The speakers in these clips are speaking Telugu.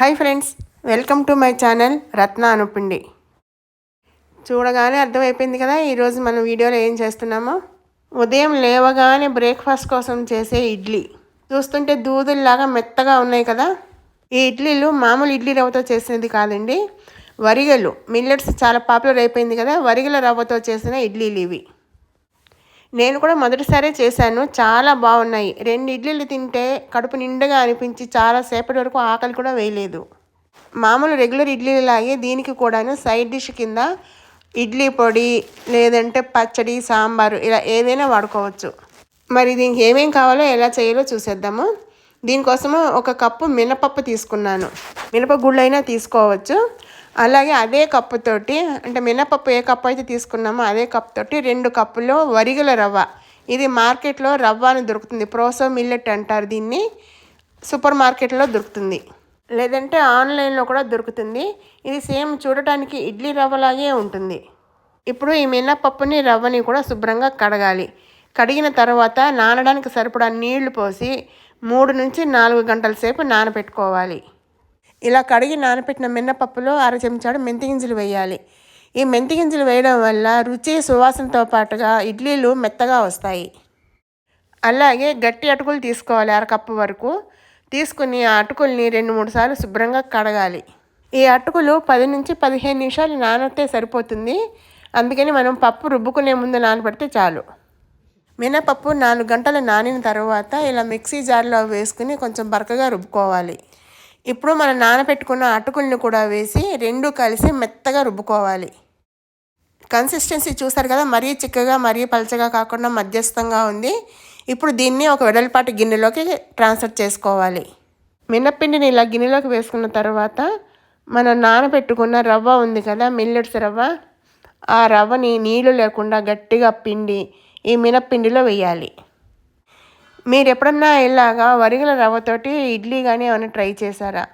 Hi friends welcome to my channel Ratna Anupindi. చూడగానే అర్థమైపోయింది కదా ఈరోజు మనం వీడియోలో ఏం చేస్తున్నామో? ఉదయం లేవగానే బ్రేక్ఫాస్ట్ కోసం చేసే ఇడ్లీ. చూస్తుంటే దూదుల్లాగా మెత్తగా ఉన్నాయి కదా. ఈ ఇడ్లీలు మామూలు ఇడ్లీ రవ్వతో చేసినది కాదండి వరిగలు. మిల్లెట్స్ చాలా పాపులర్ అయిపోయింది కదా వరిగల రవ్వతో చేసిన ఇడ్లీలు ఇవి. నేను కూడా మొదటిసారే చేశాను. చాలా బాగున్నాయి. రెండు ఇడ్లీలు తింటే కడుపు నిండుగా అనిపించి చాలా సేపటి వరకు ఆకలి కూడా వేయలేదు. మామూలు రెగ్యులర్ ఇడ్లీలాగే దీనికి కూడాను సైడ్ డిష్ కింద ఇడ్లీ పొడి లేదంటే పచ్చడి సాంబారు ఇలా ఏదైనా వాడుకోవచ్చు. మరి దీనికి ఏమేం కావాలో ఎలా చేయాలో చూసేద్దాము. దీనికోసము ఒక కప్పు మినపప్పు తీసుకున్నాను. మినప గుళ్ళైనా తీసుకోవచ్చు. అలాగే అదే కప్పుతోటి అంటే మినపప్పు ఏ కప్పు అయితే తీసుకున్నామో అదే కప్పుతోటి రెండు కప్పులు వరిగల రవ్వ. ఇది మార్కెట్లో రవ్వ అని దొరుకుతుంది. ప్రోసో మిల్లెట్ అంటారు దీన్ని. సూపర్ మార్కెట్లో దొరుకుతుంది. లేదంటే ఆన్లైన్లో కూడా దొరుకుతుంది. ఇది సేమ్ చూడటానికి ఇడ్లీ రవ్వలాగే ఉంటుంది. ఇప్పుడు ఈ మినపప్పుని రవ్వని కూడా శుభ్రంగా కడగాలి. కడిగిన తర్వాత నానడానికి సరిపడా నీళ్ళు పోసి మూడు నుంచి నాలుగు గంటల సేపు నానబెట్టుకోవాలి. ఇలా కడిగి నానబెట్టిన మినపప్పులో అర చెంచాడు మెంతి గింజలు వేయాలి. ఈ మెంతి గింజలు వేయడం వల్ల రుచి సువాసనతో పాటుగా ఇడ్లీలు మెత్తగా వస్తాయి. అలాగే గట్టి అటుకులు తీసుకోవాలి అరకప్పు వరకు. తీసుకుని ఆ అటుకుల్ని రెండు మూడు సార్లు శుభ్రంగా కడగాలి. ఈ అటుకులు పది నుంచి పదిహేను నిమిషాలు నానతే సరిపోతుంది. అందుకని మనం పప్పు రుబ్బుకునే ముందు నానబెడితే చాలు. మినపప్పు నాలుగు గంటలు నానిన తర్వాత ఇలా మిక్సీ జార్లో వేసుకుని కొంచెం బరకగా రుబ్బుకోవాలి. ఇప్పుడు మనం నానబెట్టుకున్న అటుకుల్ని కూడా వేసి రెండు కలిసి మెత్తగా రుబ్బుకోవాలి. కన్సిస్టెన్సీ చూసారు కదా మరీ చిక్కగా మరీ పలచగా కాకుండా మధ్యస్థంగా ఉంది. ఇప్పుడు దీన్ని ఒక వెడల్పాటి గిన్నెలోకి ట్రాన్స్ఫర్ చేసుకోవాలి. మినప్పిండిని ఇలా గిన్నెలోకి వేసుకున్న తర్వాత మనం నానబెట్టుకున్న రవ్వ ఉంది కదా మిల్లెట్స్ రవ్వ ఆ రవ్వని నీళ్ళు లేకుండా గట్టిగా పిండి ఈ మినప్పిండిలో వేయాలి. మీరు ఎప్పుడన్నా ఇలాగా వరిగల రవ్వతోటి ఇడ్లీ కానీ ఏమైనా ట్రై చేశారా?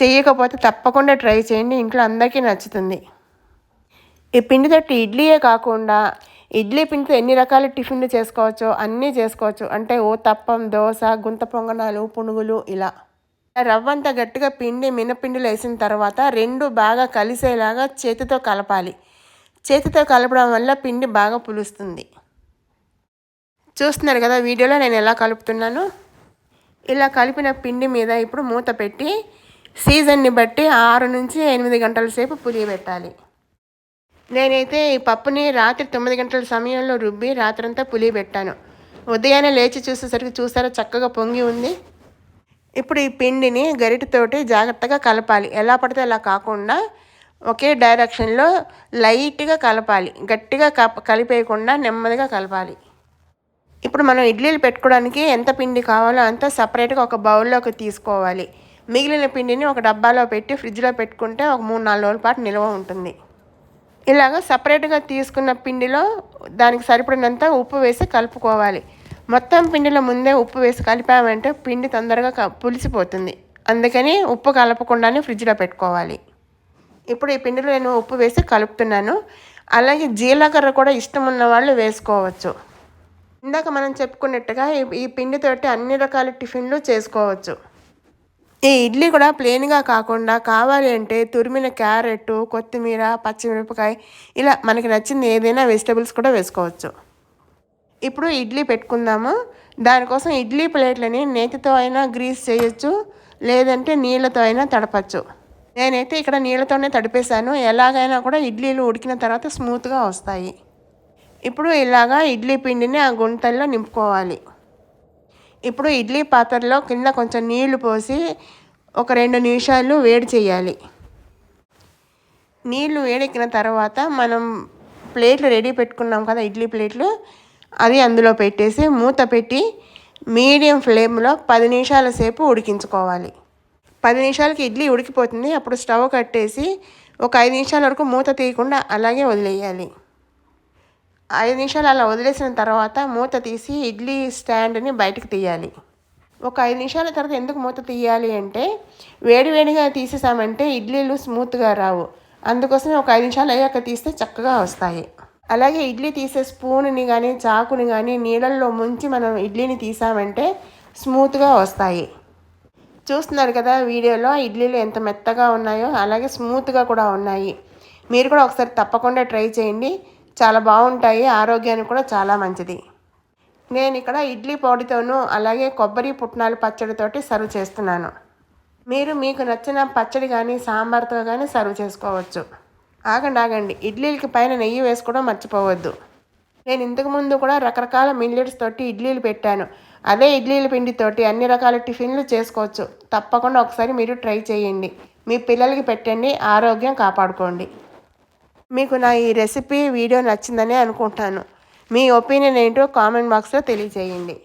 చేయకపోతే తప్పకుండా ట్రై చేయండి ఇంట్లో అందరికీ నచ్చుతుంది. ఈ పిండితోటి ఇడ్లీయే కాకుండా ఇడ్లీ పిండితో ఎన్ని రకాల టిఫిన్లు చేసుకోవచ్చో అన్నీ చేసుకోవచ్చు. అంటే ఓ తప్పం దోశ గుంత పొంగనాలు పునుగులు ఇలా. రవ్వంతా గట్టిగా పిండి మినపిండిలో వేసిన తర్వాత రెండు బాగా కలిసేలాగా చేతితో కలపాలి. చేతితో కలపడం వల్ల పిండి బాగా పులుస్తుంది. చూస్తున్నారు కదా వీడియోలో నేను ఎలా కలుపుతున్నాను? ఇలా కలిపిన పిండి మీద ఇప్పుడు మూత పెట్టి సీజన్ని బట్టి ఆరు నుంచి ఎనిమిది గంటల సేపు పులియబెట్టాలి. నేనైతే ఈ పప్పుని రాత్రి తొమ్మిది గంటల సమయంలో రుబ్బి రాత్రంతా పులియబెట్టాను. ఉదయాన్నే లేచి చూసేసరికి చూసారా చక్కగా పొంగి ఉంది. ఇప్పుడు ఈ పిండిని గరిటతోటి జాగ్రత్తగా కలపాలి. ఎలా పడితే అలా కాకుండా ఒకే డైరెక్షన్లో లైట్గా కలపాలి. గట్టిగా కలిపేయకుండా నెమ్మదిగా కలపాలి. ఇప్పుడు మనం ఇడ్లీలు పెట్టుకోవడానికి ఎంత పిండి కావాలో అంత సపరేట్గా ఒక బౌల్లోకి తీసుకోవాలి. మిగిలిన పిండిని ఒక డబ్బాలో పెట్టి ఫ్రిడ్జ్లో పెట్టుకుంటే ఒక మూడు నాలుగు రోజుల పాటు నిల్వ ఉంటుంది. ఇలాగ సపరేట్గా తీసుకున్న పిండిలో దానికి సరిపడినంత ఉప్పు వేసి కలుపుకోవాలి. మొత్తం పిండిలో ముందే ఉప్పు వేసి కలిపామంటే పిండి తొందరగా పులిసిపోతుంది. అందుకని ఉప్పు కలపకుండానే ఫ్రిడ్జ్లో పెట్టుకోవాలి. ఇప్పుడు ఈ పిండిలో నేను ఉప్పు వేసి కలుపుతున్నాను. అలాగే జీలకర్ర కూడా ఇష్టం ఉన్న వాళ్ళు వేసుకోవచ్చు. ఇందాక మనం చెప్పుకున్నట్టుగా ఈ పిండితోటి అన్ని రకాల టిఫిన్లు చేసుకోవచ్చు. ఈ ఇడ్లీ కూడా ప్లెయిన్గా కాకుండా కావాలి అంటే తురిమిన క్యారెట్ కొత్తిమీర పచ్చిమిరపకాయ ఇలా మనకి నచ్చింది ఏదైనా వెజిటబుల్స్ కూడా వేసుకోవచ్చు. ఇప్పుడు ఇడ్లీ పెట్టుకుందాము. దానికోసం ఇడ్లీ ప్లేట్లని నేతితో అయినా గ్రీస్ చేయొచ్చు లేదంటే నీళ్ళతో అయినా తడపచ్చు. నేనైతే ఇక్కడ నీళ్ళతోనే తడిపేశాను. ఎలాగైనా కూడా ఇడ్లీలు ఉడికిన తర్వాత స్మూత్గా వస్తాయి. ఇప్పుడు ఇలాగా ఇడ్లీ పిండిని ఆ గుంటల్లో నింపుకోవాలి. ఇప్పుడు ఇడ్లీ పాత్రలో కింద కొంచెం నీళ్ళు పోసి ఒక రెండు నిమిషాలు వేడి చేయాలి. నీళ్ళు వేడెక్కిన తర్వాత మనం ప్లేట్లు రెడీ పెట్టుకున్నాం కదా ఇడ్లీ ప్లేట్లు అది అందులో పెట్టేసి మూత పెట్టి మీడియం ఫ్లేమ్లో పది నిమిషాల సేపు ఉడికించుకోవాలి. పది నిమిషాలకి ఇడ్లీ ఉడికిపోతుంది అప్పుడు స్టవ్ కట్టేసి ఒక ఐదు నిమిషాల వరకు మూత తీయకుండా అలాగే వదిలేయాలి. ఐదు నిమిషాలు అలా వదిలేసిన తర్వాత మూత తీసి ఇడ్లీ స్టాండ్ని బయటకు తీయాలి. ఒక ఐదు నిమిషాల తర్వాత ఎందుకు మూత తీయాలి అంటే వేడివేడిగా తీసేసామంటే ఇడ్లీలు స్మూత్గా రావు. అందుకోసమే ఒక ఐదు నిమిషాలు అయ్యాక తీస్తే చక్కగా వస్తాయి. అలాగే ఇడ్లీ తీసే స్పూన్ని కానీ చాకుని కానీ నీళ్ళల్లో ముంచి మనం ఇడ్లీని తీసామంటే స్మూత్గా వస్తాయి. చూస్తున్నారు కదా వీడియోలో ఇడ్లీలు ఎంత మెత్తగా ఉన్నాయో అలాగే స్మూత్గా కూడా ఉన్నాయి. మీరు కూడా ఒకసారి తప్పకుండా ట్రై చేయండి. చాలా బాగుంటాయి. ఆరోగ్యానికి కూడా చాలా మంచిది. నేను ఇక్కడ ఇడ్లీ పొడితోనూ అలాగే కొబ్బరి పుట్నాలు పచ్చడితోటి సర్వ్ చేస్తున్నాను. మీరు మీకు నచ్చిన పచ్చడి కానీ సాంబార్తో కానీ సర్వ్ చేసుకోవచ్చు. ఆగండి ఆగండి. ఇడ్లీలకి పైన నెయ్యి వేసుకోవడం మర్చిపోవద్దు. నేను ఇంతకు ముందు కూడా రకరకాల మిల్లెట్స్ తోటి ఇడ్లీలు పెట్టాను. అదే ఇడ్లీల పిండితోటి అన్ని రకాల టిఫిన్లు చేసుకోవచ్చు. తప్పకుండా ఒకసారి మీరు ట్రై చేయండి. మీ పిల్లలకి పెట్టండి. ఆరోగ్యం కాపాడుకోండి. మీకు నా ఈ రెసిపీ వీడియో నచ్చిందని అనుకుంటాను. మీ ఒపీనియన్ ఏంటో కామెంట్ బాక్స్లో తెలియజేయండి.